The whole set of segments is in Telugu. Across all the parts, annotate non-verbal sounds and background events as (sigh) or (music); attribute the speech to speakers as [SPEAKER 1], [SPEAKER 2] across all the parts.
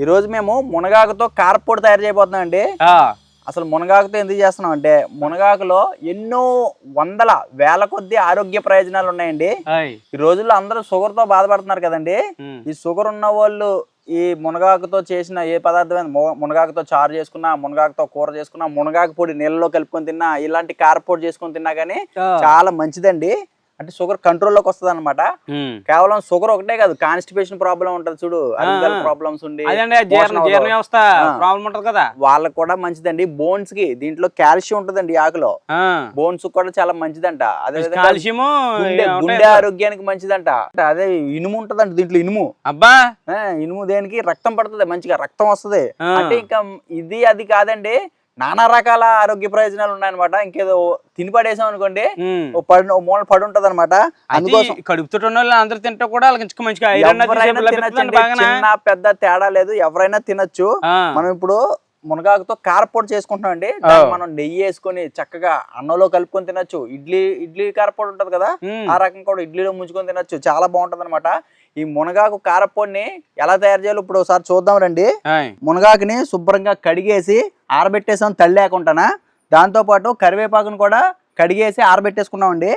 [SPEAKER 1] ఈ రోజు మేము మునగాకుతో కారపొడి తయారు చేయబోతున్నాం అండి అసలు మునగాకుతో ఎందుకు చేస్తున్నాం అంటే మునగాకులో ఎన్నో వందల వేల కొద్ది ఆరోగ్య ప్రయోజనాలు ఉన్నాయండి. ఈ రోజుల్లో అందరూ షుగర్తో బాధపడుతున్నారు కదండి. ఈ షుగర్ ఉన్న వాళ్ళు ఈ మునగాకుతో చేసిన ఏ పదార్థమైన మునగాకుతో చారు చేసుకున్నా మునగాకుతో కూర చేసుకున్నా మునగాకు పొడి నీళ్ళలో కలుపుకొని తిన్నా ఇలాంటి కారపొడి చేసుకొని తిన్నా కానీ. చాలా మంచిదండి అంటే షుగర్ కంట్రోల్లోకి వస్తుంది అనమాట. కేవలం షుగర్ ఒకటే కాదు కాన్స్టిపేషన్ ప్రాబ్లం ఉంటది చూడు. ప్రాబ్లమ్స్ ఉండి.
[SPEAKER 2] వ్యవస్థ. ప్రాబ్లం ఉంటది కదా
[SPEAKER 1] వాళ్ళకి కూడా మంచిదండి బోన్స్కి దీంట్లో కాల్షియం ఉంటదండి ఆకులో. బోన్స్ కూడా చాలా మంచిదంట అదే విధంగా
[SPEAKER 2] కాల్షియము
[SPEAKER 1] గుండె ఆరోగ్యానికి మంచిదంట అదే ఇనుము ఉంటదంట దీంట్లో ఇనుము
[SPEAKER 2] అబ్బా
[SPEAKER 1] ఇనుము దేనికి రక్తం పడుతుంది మంచిగా రక్తం వస్తది. అంటే ఇంకా ఇది అది కాదండి నానా రకాల ఆరోగ్య ప్రయోజనాలు ఉన్నాయన్నమాట. ఇంకేదో తిని పడేసాం అనుకోండి. ఓ పడి ఓ మూల పడి ఉంటది అనమాట అందుకోసం
[SPEAKER 2] వాళ్ళు అందరూ తింటే కూడా వాళ్ళకి మంచిగా
[SPEAKER 1] చిన్న పెద్ద తేడా లేదు. ఎవరైనా తినొచ్చు. మనం ఇప్పుడు మునగాకుతో కారపొడి చేసుకుంటున్నాం అండి మనం నెయ్యి వేసుకొని చక్కగా అన్నంలో కలుపుకొని తినొచ్చు. ఇడ్లీ ఇడ్లీ కారపొడి ఉంటది కదా. ఆ రకం కూడా ఇడ్లీలో ముంచుకొని తినొచ్చు. చాలా బాగుంటది అనమాట ఈ మునగాకు కారపొడిని ఎలా తయారు చేయాలో ఇప్పుడు ఒకసారి చూద్దాం రండి. మునగాకుని శుభ్రంగా కడిగేసి ఆరబెట్టేసాం తల్లి లేకుండానా. దాంతోపాటు కరివేపాకును కూడా కడిగేసి ఆరబెట్టేసుకున్నామండి.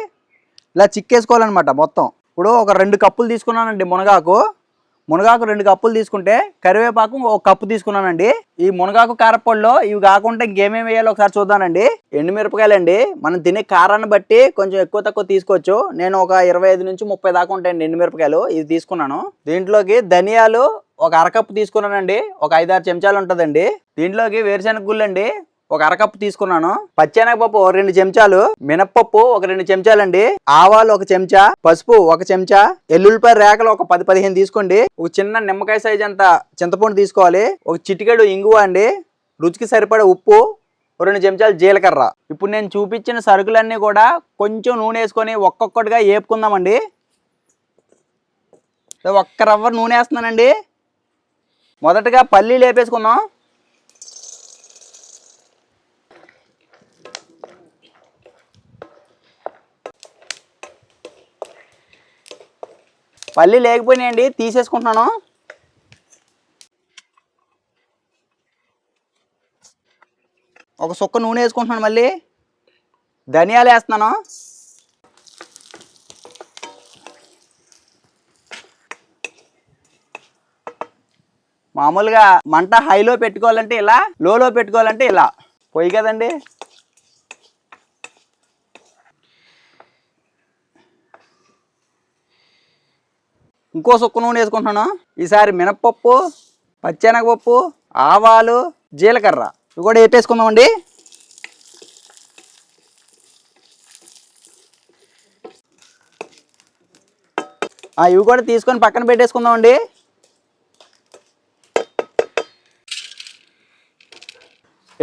[SPEAKER 1] ఇలా చిక్కేసుకోవాలన్నమాట మొత్తం. ఇప్పుడు ఒక రెండు కప్పులు తీసుకున్నానండి మునగాకు. మునగాకు రెండు కప్పులు తీసుకుంటే కరివేపాకు ఒక కప్పు తీసుకున్నానండి. ఈ మునగాకు కారపొడిలో ఇవి కాకుండా ఇంకేమేమి వేయాలో ఒకసారి చూద్దానండి ఎండుమిరపకాయలండి. మనం తినే కారాన్ని బట్టి కొంచెం ఎక్కువ తక్కువ తీసుకోవచ్చు. నేను ఒక ఇరవై ఐదు నుంచి ముప్పై దాకా ఉంటాయండి ఎండుమిరపకాయలు. ఇవి తీసుకున్నాను. దీంట్లోకి ధనియాలు ఒక అరకప్పు తీసుకున్నానండి. ఒక ఐదారు చెంచాలు ఉంటుందండి. దీంట్లోకి వేరుశెనగ గుళ్ళండి. ఒక అరకప్పు తీసుకున్నాను. పచ్చెనగపప్పు ఒక రెండు చెంచాలు మినప్పప్పు ఒక రెండు చెంచాలండి ఆవాలు ఒక చెంచా పసుపు ఒక చెంచా ఎల్లుల్లిపాయ రేకలు ఒక పది పదిహేను తీసుకోండి. ఒక చిన్న నిమ్మకాయ సైజ్ అంత చింతపండు తీసుకోవాలి. ఒక చిటికెడు ఇంగువ అండి రుచికి సరిపడే ఉప్పు రెండు చెంచాలు జీలకర్ర. ఇప్పుడు నేను చూపించిన సరుకులన్నీ కూడా కొంచెం నూనె వేసుకొని ఒక్కొక్కటిగా ఏపుకుందామండి. ఒక్క రవ్వ నూనె వేస్తున్నానండి. మొదటగా పల్లీలు వేపేసుకుందాం. పల్లి లేకపోయినాయండి తీసేసుకుంటున్నాను. ఒక సుక్క నూనె వేసుకుంటున్నాను మళ్ళీ. ధనియాలు వేస్తున్నాను. మామూలుగా మంట హైలో పెట్టుకోవాలంటే ఇలా లోలో పెట్టుకోవాలంటే ఇలా. పొయ్యి కదండి. ఇంకో సుక్క నూనె వేసుకుంటున్నాను? ఈసారి మినప్పప్పు పచ్చెనగపప్పు ఆవాలు జీలకర్ర. ఇవి కూడా వేపేసుకుందామండి. ఇవి కూడా తీసుకొని పక్కన పెట్టేసుకుందామండి.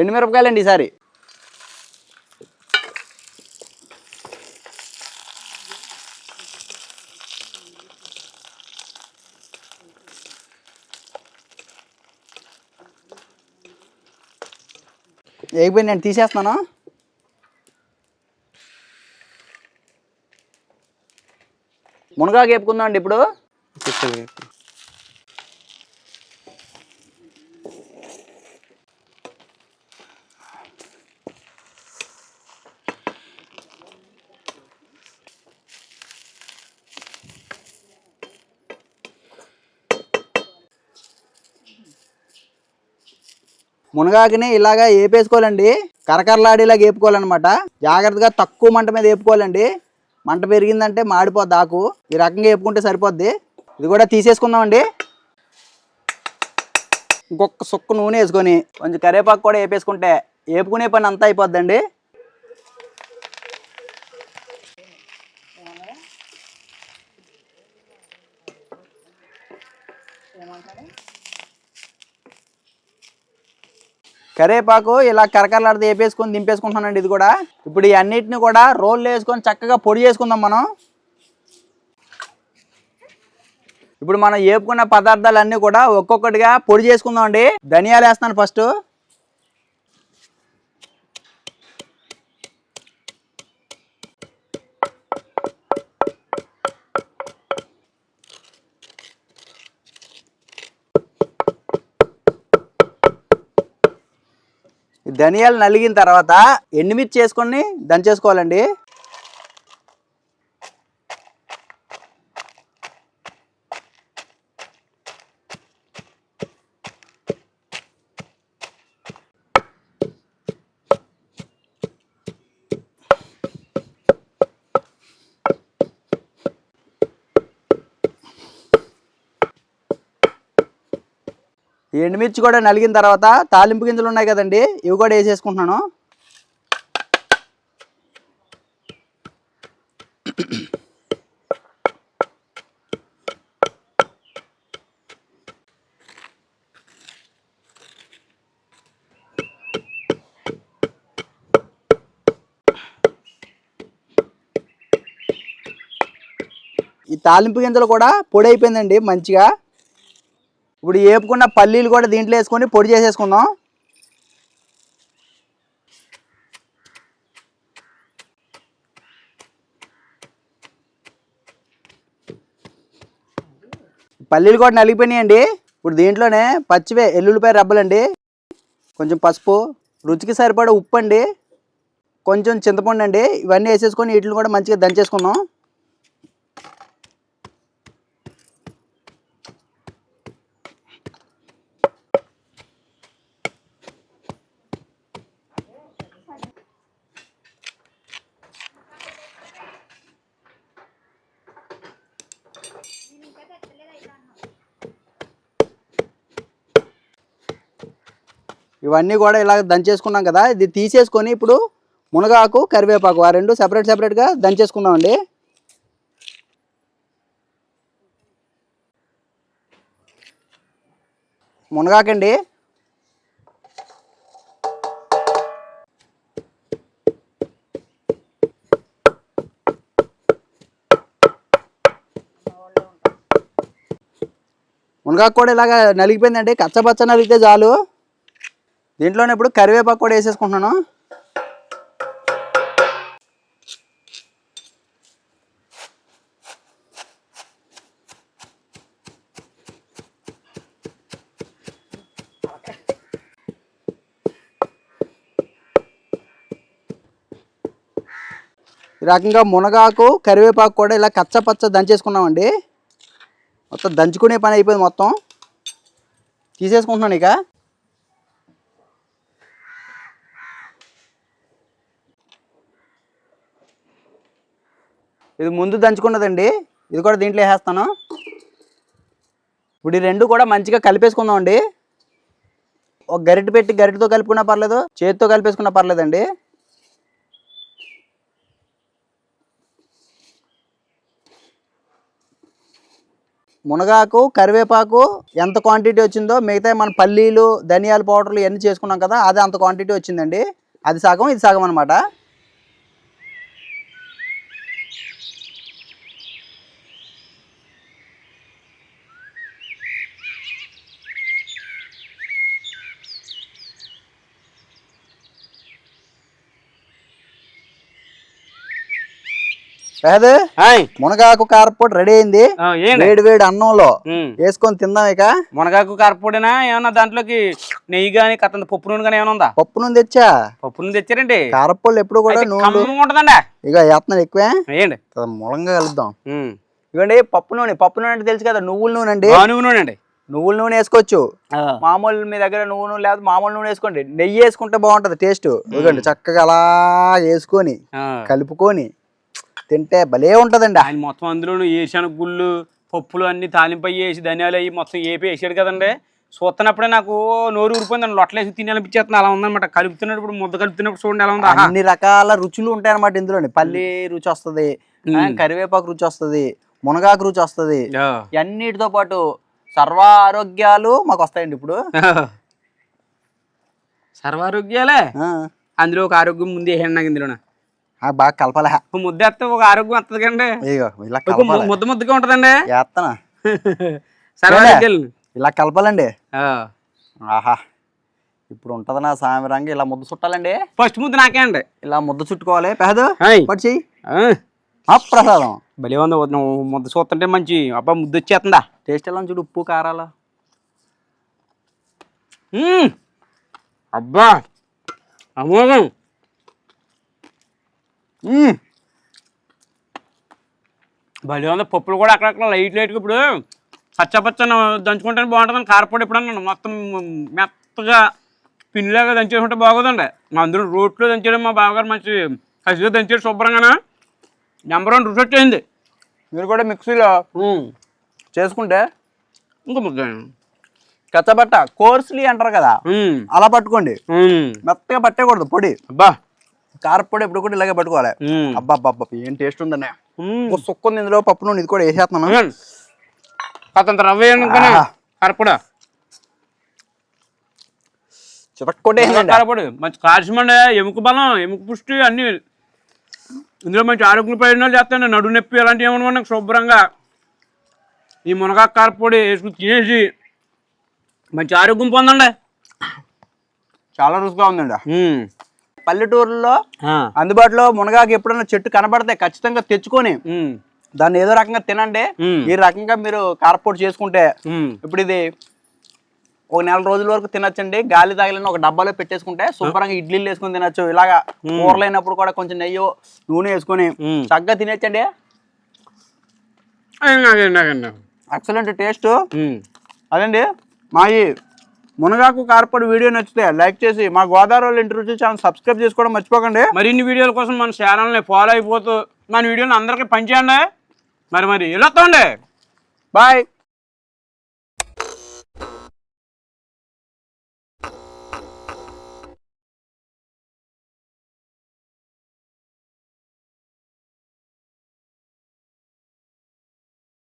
[SPEAKER 1] ఎండుమిరపకాయలండి ఈసారి. ఏగిపోయి నేను తీసేస్తున్నాను? మునగాకు వేపుకుందాం అండి ఇప్పుడు మునగాకుని ఇలాగా వేపేసుకోవాలండి కరకరలాడేలాగా వేపుకోవాలన్నమాట జాగ్రత్తగా తక్కువ మంట మీద వేపుకోవాలండి మంట పెరిగిందంటే మాడిపోద్ది ఆకు. ఈ రకంగా వేపుకుంటే సరిపోద్ది. ఇది కూడా తీసేసుకుందామండి. ఇంకొక సుక్క నూనె వేసుకొని కొంచెం కరివేపాకు కూడా వేపేసుకుంటే వేపుకునే పని అంతా అయిపోద్దండి. కరేపాకు ఇలా కరకరలాడితే వేపేసుకొని దింపేసుకుంటున్నానండి ఇది కూడా. ఇప్పుడు ఈ అన్నిటిని కూడా రోల్లో వేసుకొని చక్కగా పొడి చేసుకుందాం మనం. ఇప్పుడు మనం వేపుకున్న పదార్థాలన్నీ కూడా ఒక్కొక్కటిగా పొడి చేసుకుందాం అండి ధనియాలు వేస్తున్నాను ఫస్ట్ ధనియాలు నలిగిన తర్వాత ఎండుమిర్చి వేసుకొని దంచేసుకోవాలండి? ఎండుమిర్చి కూడా నలిగిన తర్వాత తాలింపు గింజలు ఉన్నాయి కదండి ఇవి కూడా వేసేసుకుంటున్నాను. ఈ తాలింపు గింజలు కూడా పొడి అయిపోయిందండి మంచిగా. ఇప్పుడు వేపుకున్న పల్లీలు కూడా దీంట్లో వేసుకొని పొడి చేసేసుకుందాం. పల్లీలు కూడా నలిగిపోయినాయండి. ఇప్పుడు దీంట్లోనే పచ్చివే ఎల్లుల్లిపాయ రబ్బలండి. కొంచెం పసుపు రుచికి సరిపడా ఉప్పు అండి కొంచెం చింతపండు అండి. ఇవన్నీ వేసేసుకొని వీటిని కూడా మంచిగా దంచేసుకుందాం. ఇవన్నీ కూడా ఇలా దంచేసుకున్నాం కదా. ఇది తీసేసుకొని ఇప్పుడు మునగాకు కరివేపాకు ఆ రెండు సెపరేట్ సెపరేట్గా దంచేసుకుందామండి. మునగాకండి. మునగాకు కూడా ఇలాగ నలిగిపోయిందండి. కచ్చపచ్చ నలిగితే చాలు. దీంట్లోనే ఇప్పుడు కరివేపాకు కూడా వేసేసుకుంటున్నాను. ఈ రకంగా మునగాకు కరివేపాకు కూడా ఇలా కచ్చపచ్చ దంచేసుకున్నామండి. మొత్తం దంచుకునే పని అయిపోయింది మొత్తం. తీసేసుకుంటున్నాను ఇక. ఇది ముందు దంచుకున్నదండి. ఇది కూడా దీంట్లో వేసేస్తాను. ఇప్పుడు ఈ రెండు కూడా మంచిగా కలిపేసుకుందాం అండి ఒక గరిటె పెట్టి గరిటెతో కలుపుకున్నా పర్లేదు చేతితో కలిపేసుకున్నా పర్లేదండి. మునగాకు కరివేపాకు ఎంత క్వాంటిటీ వచ్చిందో మిగతా మన పల్లీలు ధనియాల పౌడర్లు ఇవన్నీ చేసుకున్నాం కదా అది అంత క్వాంటిటీ వచ్చిందండి. అది సగం ఇది సగం అనమాట అదే మునగాకు కారపొడి రెడీ అయింది. వేడి వేడి అన్నంలో. వేసుకొని తిందాం ఇక.
[SPEAKER 2] మునగాకు కారపొడినా ఏమన్నా దాంట్లోకి నెయ్యి కానీ కత్తంత పప్పు నూనె కానీ ఏమైనా ఉందా?
[SPEAKER 1] పప్పు నూనె తెచ్చా?
[SPEAKER 2] పప్పు నూనె తెచ్చారండి.
[SPEAKER 1] కారపొళ్ళు ఎప్పుడు కూడా నూనె
[SPEAKER 2] ఉంటుందండి?
[SPEAKER 1] ఇక వేస్తున్నాను ఎక్కువే.
[SPEAKER 2] ఏంటి?
[SPEAKER 1] ములంగా కలుద్దాం. ఇవ్వండి పప్పు నూనె. పప్పు నూనె అంటే తెలుసు కదా నువ్వుల నూనె అండి.
[SPEAKER 2] నువ్వు నూనె అండి.
[SPEAKER 1] నువ్వుల నూనె వేసుకోవచ్చు. మామూలు మీ దగ్గర నువ్వు నూనె లేదా మామూలు నూనె వేసుకోండి. నెయ్యి వేసుకుంటే బాగుంటది టేస్ట్. ఇదిగోండి చక్కగా అలా వేసుకొని. కలుపుకొని తింటే భలే ఉంటదండి.
[SPEAKER 2] ఆయన మొత్తం అందులోను ఏషాను గుళ్ళు పప్పులు అన్ని తాలింపు వేసి ధనియాలు అయ్యి మొత్తం ఏపి వేసాడు కదండి. చూస్తున్నప్పుడే నాకు నోరు ఊరిపోయింది లొట్టలేసి తినాలనిపించేస్తుంది అలా ఉందన్నమాట. కలుపుతున్నప్పుడు ముద్ద కలుపుతున్నప్పుడు చూడండి ఎలా ఉంది.
[SPEAKER 1] అన్ని రకాల రుచులు ఉంటాయి అనమాట ఇందులోని. పల్లి రుచి వస్తది. కరివేపాకు రుచి వస్తది మునగాకు రుచి వస్తది. అన్నిటితో పాటు సర్వ ఆరోగ్యాలు మాకు వస్తాయండి ఇప్పుడు.
[SPEAKER 2] సర్వారోగ్యాలే? అందులో ఒక ఆరోగ్యం ముందు నాకు ఇందులో
[SPEAKER 1] బాగా కలపాల.
[SPEAKER 2] ముద్ద వేస్తే ఒక ఆరోగ్యం వస్తుంది కండి
[SPEAKER 1] ఇదిగో ఇలా కలపాలి.
[SPEAKER 2] ముద్ద ముద్దగా ఉంటుందండి.
[SPEAKER 1] వేస్తానా (laughs)
[SPEAKER 2] సర్వారోగ్యాలు
[SPEAKER 1] ఇలా కలపాలండి. ఆహా ఇప్పుడు ఉంటది నా సామిరంగా ఇలా ముద్ద చుట్టాలండి.
[SPEAKER 2] ఫస్ట్ ముద్ద నాకే అండి.
[SPEAKER 1] ఇలా ముద్ద చుట్టుకోవాలి. పెహదు. పట్టు చెయ్యి. ప్రసాదం.
[SPEAKER 2] భలే ఉంది. ముద్ద చూస్తుంటే మంచి అబ్బా ముద్ద వచ్చేస్తుందా?
[SPEAKER 1] టేస్ట్ ఎలా చూడు ఉప్పు కారాలు.
[SPEAKER 2] అబ్బా అమోఘం. భలే ఉంది. పప్పులు కూడా అక్కడక్కడ లైట్ లైట్గా ఇప్పుడు పచ్చపచ్చని దంచుకుంటే బాగుంటుందని కారపొడి ఎప్పుడన్నా మొత్తం మెత్తగా పిన్నిలాగా దంచేసుకుంటే బాగోదండి. అందులో రోట్లో దంచేయడం మా బావగారు మంచి కసిగా దంచేది శుభ్రంగానే? నెంబర్ వన్ రుచి వచ్చేసింది.
[SPEAKER 1] మీరు కూడా మిక్సీలో చేసుకుంటే
[SPEAKER 2] ఇంకా ముద్ద.
[SPEAKER 1] కచ్చబట్ట కోర్స్లీ అంటారు కదా అలా పట్టుకోండి. మెత్తగా పట్టకూడదు పొడి.
[SPEAKER 2] అబ్బా.
[SPEAKER 1] కారపొడి ఎప్పుడు కూడా ఇలాగే పట్టుకోవాలి. అబ్బా అబ్బా ఏం టేస్ట్ ఉందన్న
[SPEAKER 2] ఉమ్.
[SPEAKER 1] ఒక సుక్క ఉంది ఇందులో పప్పు నూనె ఇది కూడా వేసేస్తున్నాను.
[SPEAKER 2] కాస్తంత రవ్వ. కారపొడా.
[SPEAKER 1] చితక్కొట్టేసిందండి
[SPEAKER 2] కారపొడి. మంచి కాల్షియం అండి ఎముక బలం ఎముక పుష్టి అన్ని. ఇందులో మంచి ఆరోగ్య ప్రయోజనాలు చేస్తాయండి. నడు నొప్పి అలాంటివి ఏమన్నా నాకు శుభ్రంగా. ఈ మునగాకు కారపొడి వేసుకుని తినేసి మంచి ఆరోగ్యం పొందండి.
[SPEAKER 1] చాలా రుచిగా ఉందండి. పల్లెటూరులో. అందుబాటులో మునగాకు ఎప్పుడైనా చెట్టు కనబడితే ఖచ్చితంగా తెచ్చుకొని. దాన్ని ఏదో రకంగా తినండి. ఈ రకంగా మీరు కారపొడి చేసుకుంటే. ఇప్పుడు ఇది ఒక నెల రోజుల వరకు తినొచ్చండి గాలి తగిలిన ఒక డబ్బాలో పెట్టేసుకుంటే శుభ్రంగా ఇడ్లీలు వేసుకొని తినొచ్చు ఇలాగా కూరలు అయినప్పుడు కూడా కొంచెం నెయ్యి నూనె వేసుకొని. చక్కగా తినేచ్చండి. Excellent taste. అదండి మా ఈ మునగాకు కారపొడి వీడియో నచ్చితే లైక్ చేసి మా గోదావరి వాళ్ళ ఇంటి రుచి ఛానల్ సబ్స్క్రైబ్ చేసుకోవడం మర్చిపోకండి.
[SPEAKER 2] మరిన్ని వీడియోల కోసం మన ఛానల్ని ఫాలో అయిపోతూ మన వీడియోని అందరికీ పంచేయండి. మరి మరి వెళ్ళొస్తామండి.
[SPEAKER 1] బాయ్